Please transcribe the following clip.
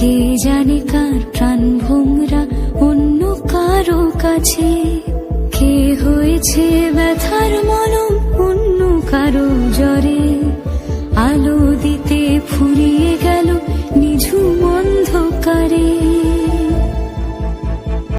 কে জানে কার প্রাণ ভোমরা? অন্য কারও কাছে কে হয়েছে ব্যথার মলম